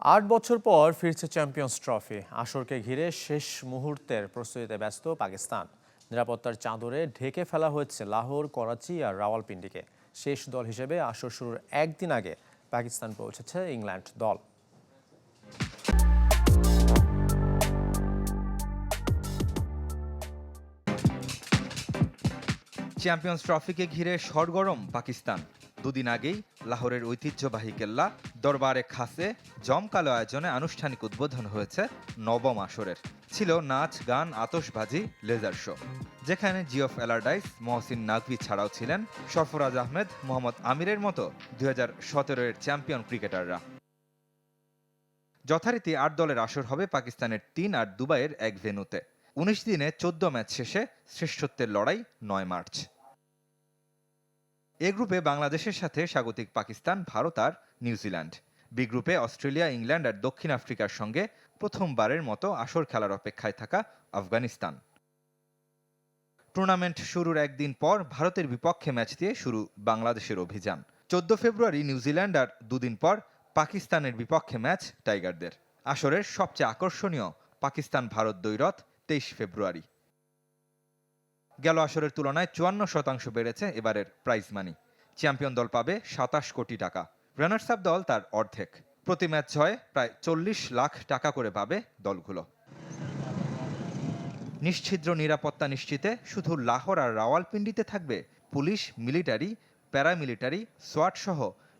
আট বছর পর ফিরছে চ্যাম্পিয়ন্স ট্রফি। আসরকে ঘিরে শেষ মুহূর্তের প্রস্তুতিতে ব্যস্ত পাকিস্তান। নিরাপত্তার চাদরে ঢেকে ফেলা হয়েছে লাহোর, করাচি আর রাওয়ালপিন্ডিকে। শেষ দল হিসেবে আসর শুরুর একদিন আগে পাকিস্তান পৌঁছেছে ইংল্যান্ড দল। চ্যাম্পিয়ন্স ট্রফিকে ঘিরে সরগরম পাকিস্তান। দুদিন আগেই লাহোরের ঐতিহ্যবাহী কেল্লা দরবারে খাসে জমকালো আয়োজনে আনুষ্ঠানিক উদ্বোধন হয়েছে নবম আসরের। ছিল নাচ, গান, আতশবাজি, লেজার শো। যেখানে জিওফ অ্যালার্ডাইস, মহসিন নাকভি ছাড়াও ছিলেন সরফরাজ আহমেদ, মোহাম্মদ আমিরের মতো দু হাজার সতেরো এর চ্যাম্পিয়ন ক্রিকেটাররা। যথারীতি আট দলের আসর হবে পাকিস্তানের তিন আর দুবাইয়ের এক ভেন্যুতে। উনিশ দিনে চোদ্দ ম্যাচ শেষে শ্রেষ্ঠত্বের লড়াই নয় মার্চ। এ গ্রুপে বাংলাদেশের সাথে স্বাগতিক পাকিস্তান, ভারত আর নিউজিল্যান্ড বি গ্রুপে অস্ট্রেলিয়া, ইংল্যান্ড আর দক্ষিণ আফ্রিকার সঙ্গে প্রথমবারের মতো আসর খেলার অপেক্ষায় থাকা আফগানিস্তান। টুর্নামেন্ট শুরুর একদিন পর ভারতের বিপক্ষে ম্যাচ দিয়ে শুরু বাংলাদেশের অভিযান। চোদ্দ ফেব্রুয়ারি নিউজিল্যান্ড আর দুদিন পর পাকিস্তানের বিপক্ষে ম্যাচ টাইগারদের। আসরের সবচেয়ে আকর্ষণীয় পাকিস্তান ভারত দ্বৈরথ, তেইশ ফেব্রুয়ারি। গেল আসরের তুলনায় চুয়ান্ন শতাংশ বেড়েছে এবারের প্রাইজ মানি চ্যাম্পিয়ন দল পাবে সাতাশ কোটি টাকা। রানার্স আপ দল তার অর্ধেক। প্রতি ম্যাচ ছয় প্রায় চল্লিশ লাখ টাকা করে পাবে দলগুলো। নিশ্ছিদ্র নিরাপত্তা নিশ্চিতে শুধু লাহোর আর রাওয়ালপিন্ডিতে থাকবে পুলিশ মিলিটারি প্যারামিলিটারি সোয়াট সহ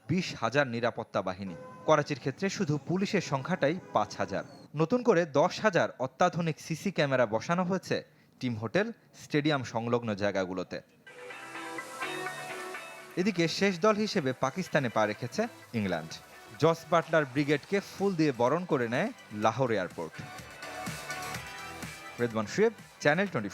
বিশ হাজার নিরাপত্তা বাহিনী। করাচির ক্ষেত্রে শুধু পুলিশের সংখ্যাটাই পাঁচ হাজার। নতুন করে দশ হাজার অত্যাধুনিক সিসি ক্যামেরা বসানো হয়েছে টিম হোটেল, স্টেডিয়াম সংলগ্ন জায়গাগুলোতে। এদিকে শেষ দল হিসেবে পাকিস্তানে পা রেখেছে ইংল্যান্ড। জস বাটলার ব্রিগেডকে ফুল দিয়ে বরণ করে নেয় লাহোর এয়ারপোর্ট। রেদমান শুয়েব, চ্যানেল টোয়েন্টি